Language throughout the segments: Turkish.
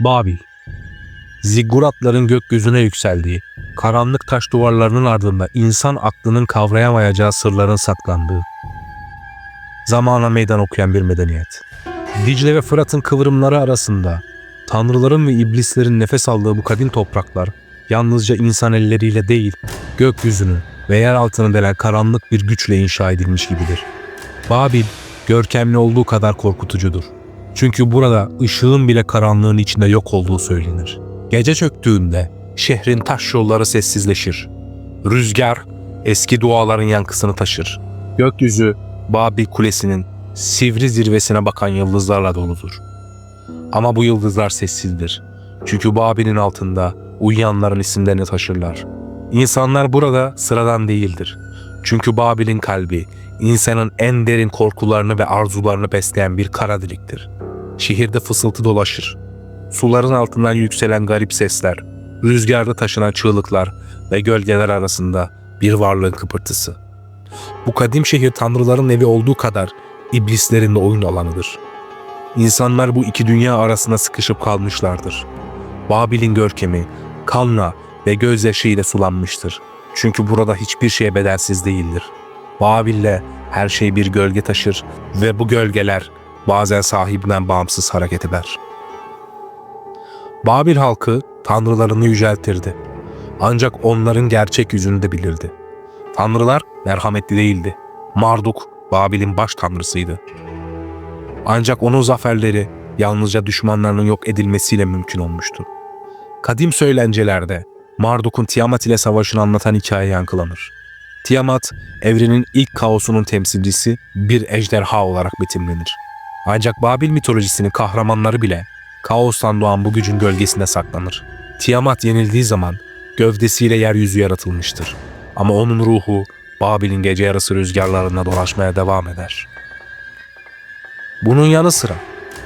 Babil Zigguratların gökyüzüne yükseldiği, karanlık taş duvarlarının ardında insan aklının kavrayamayacağı sırların saklandığı, zamana meydan okuyan bir medeniyet. Dicle ve Fırat'ın kıvrımları arasında, tanrıların ve iblislerin nefes aldığı bu kadim topraklar, yalnızca insan elleriyle değil, gökyüzünü ve yer altını delen karanlık bir güçle inşa edilmiş gibidir. Babil, görkemli olduğu kadar korkutucudur. Çünkü burada ışığın bile karanlığın içinde yok olduğu söylenir. Gece çöktüğünde şehrin taş yolları sessizleşir. Rüzgar eski duaların yankısını taşır. Gökyüzü Babil Kulesi'nin sivri zirvesine bakan yıldızlarla doludur. Ama bu yıldızlar sessizdir. Çünkü Babil'in altında uyuyanların isimlerini taşırlar. İnsanlar burada sıradan değildir. Çünkü Babil'in kalbi insanın en derin korkularını ve arzularını besleyen bir kara deliktir. Şehirde fısıltı dolaşır. Suların altından yükselen garip sesler, rüzgarda taşınan çığlıklar ve gölgeler arasında bir varlığın kıpırtısı. Bu kadim şehir tanrıların evi olduğu kadar iblislerin de oyun alanıdır. İnsanlar bu iki dünya arasında sıkışıp kalmışlardır. Babil'in görkemi kanla ve gözyaşıyla sulanmıştır. Çünkü burada hiçbir şey bedelsiz değildir. Babil'le her şey bir gölge taşır ve bu gölgeler bazen sahibinden bağımsız hareket eder. Babil halkı tanrılarını yüceltirdi. Ancak onların gerçek yüzünü de bilirdi. Tanrılar merhametli değildi. Marduk Babil'in baş tanrısıydı. Ancak onun zaferleri yalnızca düşmanlarının yok edilmesiyle mümkün olmuştu. Kadim söylencelerde Marduk'un Tiamat ile savaşını anlatan hikaye yankılanır. Tiamat, evrenin ilk kaosunun temsilcisi bir ejderha olarak betimlenir. Ancak Babil mitolojisinin kahramanları bile kaostan doğan bu gücün gölgesinde saklanır. Tiamat yenildiği zaman gövdesiyle yeryüzü yaratılmıştır. Ama onun ruhu Babil'in gece yarısı rüzgarlarında dolaşmaya devam eder. Bunun yanı sıra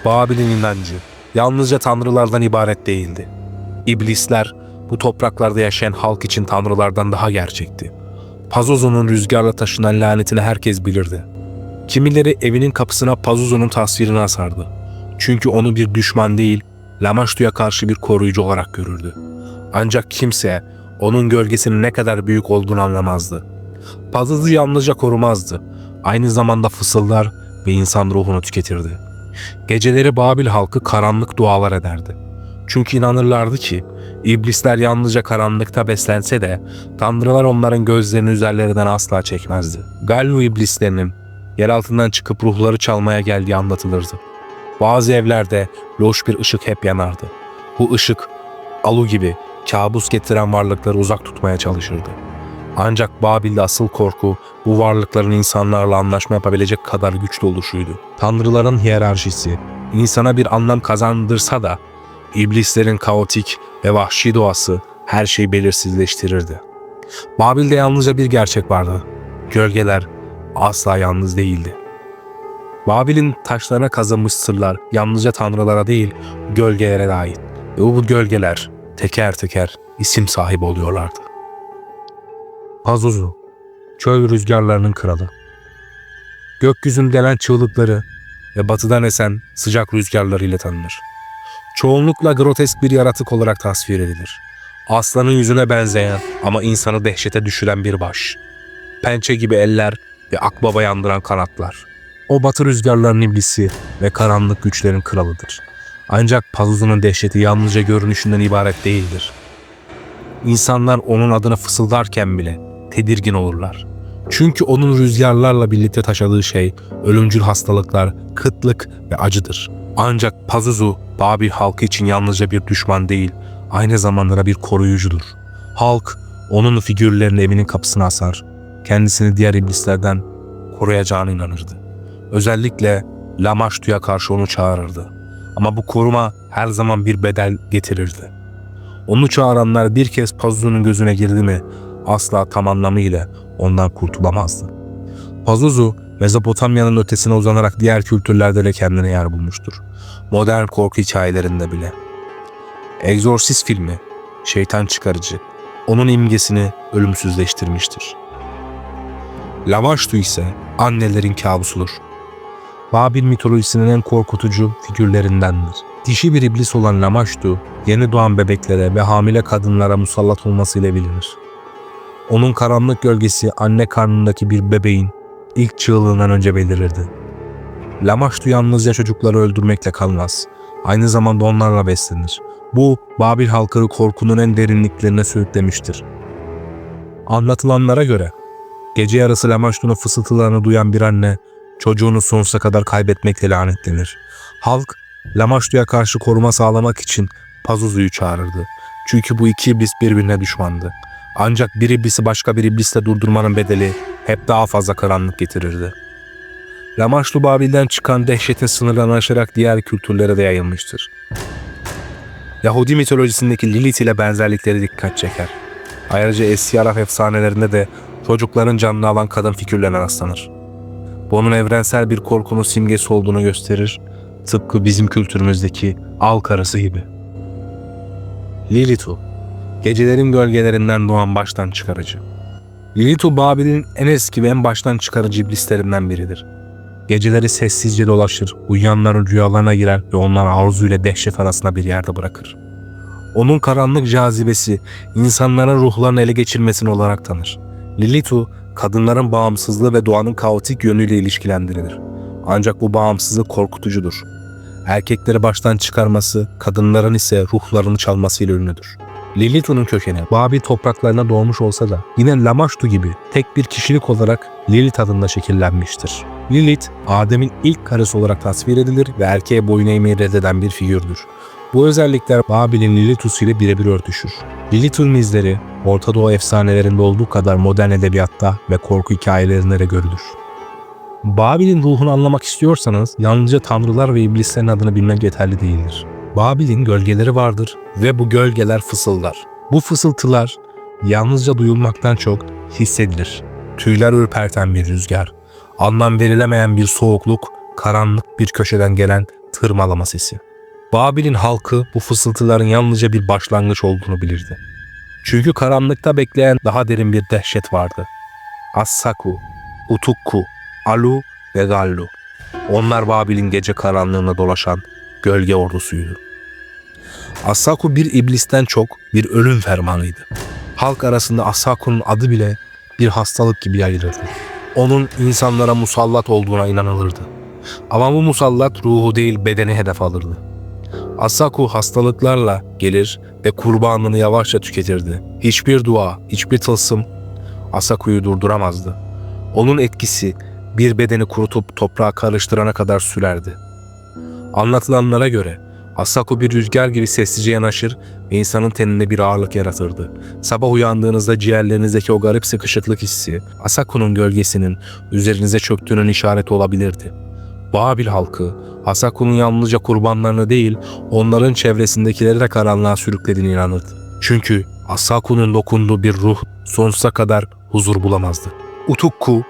Babil'in inancı yalnızca tanrılardan ibaret değildi. İblisler bu topraklarda yaşayan halk için tanrılardan daha gerçekti. Pazuzu'nun rüzgarla taşınan lanetini herkes bilirdi. Kimileri evinin kapısına Pazuzu'nun tasvirini asardı. Çünkü onu bir düşman değil, Lamaştu'ya karşı bir koruyucu olarak görürdü. Ancak kimse onun gölgesinin ne kadar büyük olduğunu anlamazdı. Pazuzu yalnızca korumazdı. Aynı zamanda fısıldar ve insan ruhunu tüketirdi. Geceleri Babil halkı karanlık dualar ederdi. Çünkü inanırlardı ki iblisler yalnızca karanlıkta beslense de tanrılar onların gözlerini üzerlerinden asla çekmezdi. Gallu iblislerinin yer altından çıkıp ruhları çalmaya geldiği anlatılırdı. Bazı evlerde loş bir ışık hep yanardı. Bu ışık alu gibi kabus getiren varlıkları uzak tutmaya çalışırdı. Ancak Babil'de asıl korku bu varlıkların insanlarla anlaşma yapabilecek kadar güçlü oluşuydu. Tanrıların hiyerarşisi insana bir anlam kazandırsa da iblislerin kaotik ve vahşi doğası her şeyi belirsizleştirirdi. Babil'de yalnızca bir gerçek vardı. Gölgeler asla yalnız değildi. Babil'in taşlarına kazınmış sırlar yalnızca tanrılara değil gölgelere de ait. Ve bu gölgeler teker teker isim sahibi oluyorlardı. Pazuzu, çöl rüzgarlarının kralı. Gökyüzünde gelen çığlıkları ve batıdan esen sıcak rüzgarlarıyla tanınır. Çoğunlukla grotesk bir yaratık olarak tasvir edilir. Aslanın yüzüne benzeyen ama insanı dehşete düşüren bir baş. Pençe gibi eller ve akbaba yandıran kanatlar. O batı rüzgarlarının iblisi ve karanlık güçlerin kralıdır. Ancak Pazuzu'nun dehşeti yalnızca görünüşünden ibaret değildir. İnsanlar onun adını fısıldarken bile tedirgin olurlar. Çünkü onun rüzgarlarla birlikte taşıdığı şey ölümcül hastalıklar, kıtlık ve acıdır. Ancak Pazuzu, Babil halkı için yalnızca bir düşman değil, aynı zamanda bir koruyucudur. Halk, onun figürlerini evinin kapısına asar, kendisini diğer iblislerden koruyacağına inanırdı. Özellikle Lamaştu'ya karşı onu çağırırdı. Ama bu koruma her zaman bir bedel getirirdi. Onu çağıranlar bir kez Pazuzu'nun gözüne girdi mi asla tam anlamıyla ondan kurtulamazdı. Pazuzu, Mezopotamya'nın ötesine uzanarak diğer kültürlerde de kendine yer bulmuştur. Modern korku hikayelerinde bile. Exorcist filmi, şeytan çıkarıcı, onun imgesini ölümsüzleştirmiştir. Lavaştu ise annelerin kabusudur. Babil mitolojisinin en korkutucu figürlerindendir. Dişi bir iblis olan Lamaştu, yeni doğan bebeklere ve hamile kadınlara musallat olmasıyla bilinir. Onun karanlık gölgesi anne karnındaki bir bebeğin ilk çığlığından önce belirirdi. Lamaştu yalnızca çocukları öldürmekle kalmaz. Aynı zamanda onlarla beslenir. Bu, Babil halkını korkunun en derinliklerine sürüklemiştir. Anlatılanlara göre, gece yarısı Lamaştu'nun fısıltılarını duyan bir anne, çocuğunu sonsuza kadar kaybetmekle lanetlenir. Halk, Lamaştu'ya karşı koruma sağlamak için Pazuzu'yu çağırırdı. Çünkü bu iki iblis birbirine düşmandı. Ancak bir iblisi başka bir iblisle durdurmanın bedeli hep daha fazla karanlık getirirdi. Lamaşlu Babil'den çıkan dehşetin sınırlarını aşarak diğer kültürlere de yayılmıştır. Yahudi mitolojisindeki Lilith ile benzerlikleri dikkat çeker. Ayrıca eski Arap efsanelerinde de çocukların canını alan kadın figürlerine rastlanır. Bu onun evrensel bir korkunun simgesi olduğunu gösterir, tıpkı bizim kültürümüzdeki al karası gibi. Lilithu, gecelerin gölgelerinden doğan baştan çıkarıcı. Lilithu Babil'in en eski ve en baştan çıkarıcı iblislerinden biridir. Geceleri sessizce dolaşır, uyuyanların rüyalarına girer ve onları arzuyla dehşet arasında bir yerde bırakır. Onun karanlık cazibesi insanların ruhlarını ele geçirmesini olarak tanır. Lilithu, kadınların bağımsızlığı ve doğanın kaotik yönüyle ilişkilendirilir. Ancak bu bağımsızlık korkutucudur. Erkekleri baştan çıkarması, kadınların ise ruhlarını çalmasıyla ünlüdür. Lilith'un kökeni Babil topraklarına doğmuş olsa da yine Lamashtu gibi tek bir kişilik olarak Lilith adında şekillenmiştir. Lilith, Adem'in ilk karısı olarak tasvir edilir ve erkeğe boyun eğmeyi reddeden bir figürdür. Bu özellikler Babil'in Lilithus ile birebir örtüşür. Lilith'un izleri Orta Doğu efsanelerinde olduğu kadar modern edebiyatta ve korku hikayelerinde de görülür. Babil'in ruhunu anlamak istiyorsanız yalnızca tanrılar ve iblislerin adını bilmek yeterli değildir. Babil'in gölgeleri vardır ve bu gölgeler fısıldar. Bu fısıltılar yalnızca duyulmaktan çok hissedilir. Tüyler ürperten bir rüzgar, anlam verilemeyen bir soğukluk, karanlık bir köşeden gelen tırmalama sesi. Babil'in halkı bu fısıltıların yalnızca bir başlangıç olduğunu bilirdi. Çünkü karanlıkta bekleyen daha derin bir dehşet vardı. Assaku, Utukku, Alu ve Gallu. Onlar Babil'in gece karanlığında dolaşan gölge ordusuydu. Asaku bir iblisten çok bir ölüm fermanıydı. Halk arasında Asaku'nun adı bile bir hastalık gibi yayılırdı. Onun insanlara musallat olduğuna inanılırdı. Ama bu musallat ruhu değil bedeni hedef alırdı. Asaku hastalıklarla gelir ve kurbanını yavaşça tüketirdi. Hiçbir dua, hiçbir tılsım Asaku'yu durduramazdı. Onun etkisi bir bedeni kurutup toprağa karıştırana kadar sürerdi. Anlatılanlara göre Asako bir rüzgar gibi sessizce yanaşır ve insanın teninde bir ağırlık yaratırdı. Sabah uyandığınızda ciğerlerinizdeki o garip sıkışıklık hissi Asako'nun gölgesinin üzerinize çöktüğünün işareti olabilirdi. Babil halkı Asako'nun yalnızca kurbanlarını değil onların çevresindekileri de karanlığa sürüklediğine inanırdı. Çünkü Asako'nun dokunduğu bir ruh sonsuza kadar huzur bulamazdı. Utukku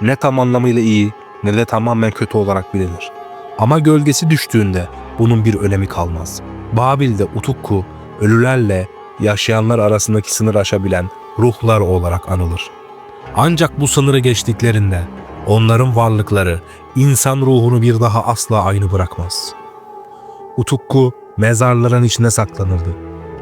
ne tam anlamıyla iyi ne de tamamen kötü olarak bilinir. Ama gölgesi düştüğünde bunun bir önemi kalmaz. Babil'de Utukku ölülerle yaşayanlar arasındaki sınır aşabilen ruhlar olarak anılır. Ancak bu sınırı geçtiklerinde onların varlıkları insan ruhunu bir daha asla aynı bırakmaz. Utukku mezarların içine saklanırdı.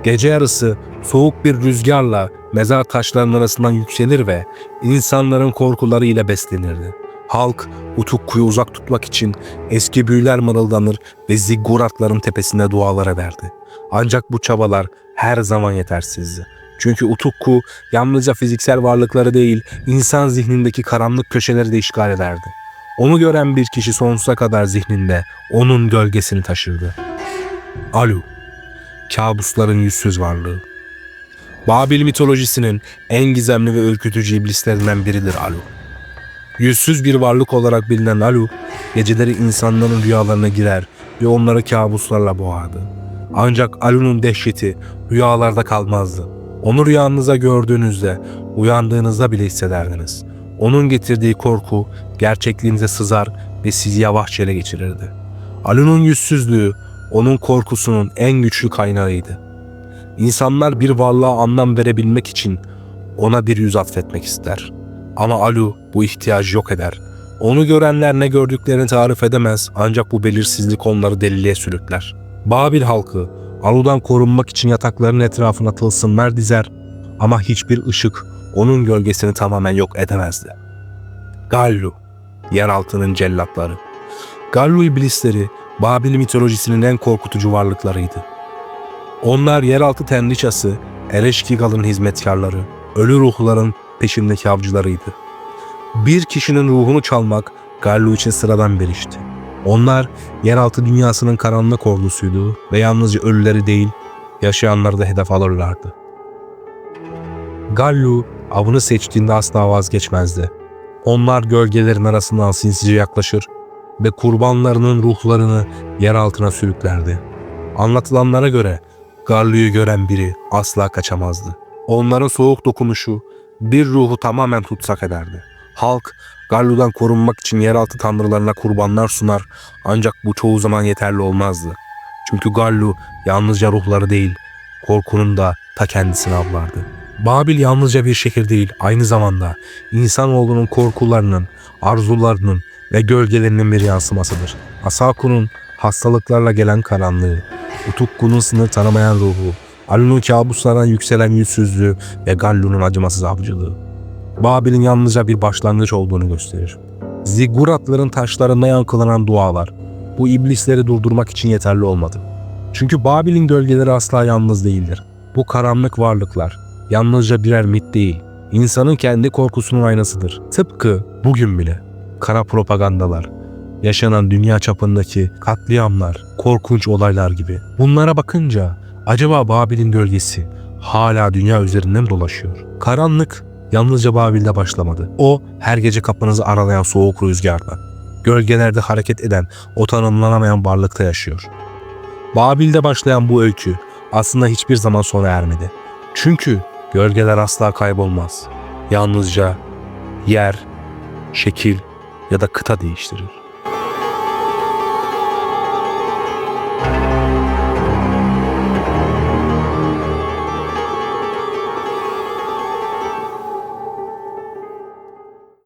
Gece yarısı soğuk bir rüzgarla mezar taşlarının arasından yükselir ve insanların korkuları ile beslenirdi. Halk Utukku'yu uzak tutmak için eski büyüler mırıldanır ve zigguratların tepesinde dualar ederdi. Ancak bu çabalar her zaman yetersizdi. Çünkü Utukku yalnızca fiziksel varlıkları değil, insan zihnindeki karanlık köşeleri de işgal ederdi. Onu gören bir kişi sonsuza kadar zihninde onun gölgesini taşırdı. Alu, kabusların yüzsüz varlığı. Babil mitolojisinin en gizemli ve ürkütücü iblislerinden biridir Alu. Yüzsüz bir varlık olarak bilinen Alu, geceleri insanların rüyalarına girer ve onları kabuslarla boğardı. Ancak Alu'nun dehşeti rüyalarda kalmazdı. Onu rüyanızda gördüğünüzde, uyandığınızda bile hissederdiniz. Onun getirdiği korku gerçekliğinize sızar ve sizi yavaşça ele geçirirdi. Alu'nun yüzsüzlüğü onun korkusunun en güçlü kaynağıydı. İnsanlar bir varlığa anlam verebilmek için ona bir yüz atfetmek ister. Ama Alu bu ihtiyacı yok eder. Onu görenler ne gördüklerini tarif edemez ancak bu belirsizlik onları deliliğe sürükler. Babil halkı Alu'dan korunmak için yatakların etrafına tılsımlar dizer ama hiçbir ışık onun gölgesini tamamen yok edemezdi. Gallu, yeraltının cellatları. Gallu iblisleri Babil mitolojisinin en korkutucu varlıklarıydı. Onlar yeraltı tenliçası, Ereşkigal'ın hizmetkarları, ölü ruhların peşindeki avcılarıydı. Bir kişinin ruhunu çalmak Gallu için sıradan bir işti. Onlar yeraltı dünyasının karanlık ordusuydu ve yalnızca ölüleri değil, yaşayanları da hedef alırlardı. Gallu avını seçtiğinde asla vazgeçmezdi. Onlar gölgelerin arasından sinsice yaklaşır ve kurbanlarının ruhlarını yer altına sürüklerdi. Anlatılanlara göre Gallu'yu gören biri asla kaçamazdı. Onların soğuk dokunuşu bir ruhu tamamen tutsak ederdi. Halk Gallu'dan korunmak için yeraltı tanrılarına kurbanlar sunar ancak bu çoğu zaman yeterli olmazdı. Çünkü Gallu yalnızca ruhları değil, korkunun da ta kendisini avlardı. Babil yalnızca bir şehir değil, aynı zamanda insanoğlunun korkularının, arzularının ve gölgelerinin bir yansımasıdır. Asaku'nun hastalıklarla gelen karanlığı, Utukku'nun sınır tanımayan ruhu, Alun'un kabuslardan yükselen yüzsüzlüğü ve Gallu'nun acımasız avcılığı. Babil'in yalnızca bir başlangıç olduğunu gösterir. Ziguratların taşlarında yankılanan dualar bu iblisleri durdurmak için yeterli olmadı. Çünkü Babil'in gölgeleri asla yalnız değildir. Bu karanlık varlıklar yalnızca birer mit değil, insanın kendi korkusunun aynasıdır. Tıpkı bugün bile kara propagandalar, yaşanan dünya çapındaki katliamlar, korkunç olaylar gibi. Bunlara bakınca acaba Babil'in gölgesi hala dünya üzerinde mi dolaşıyor? Karanlık yalnızca Babil'de başlamadı. O her gece kapınızı aralayan soğuk rüzgarda, gölgelerde hareket eden o tanımlanamayan varlıkta yaşıyor. Babil'de başlayan bu öykü aslında hiçbir zaman sona ermedi. Çünkü gölgeler asla kaybolmaz. Yalnızca yer, şekil ya da kıta değiştirir.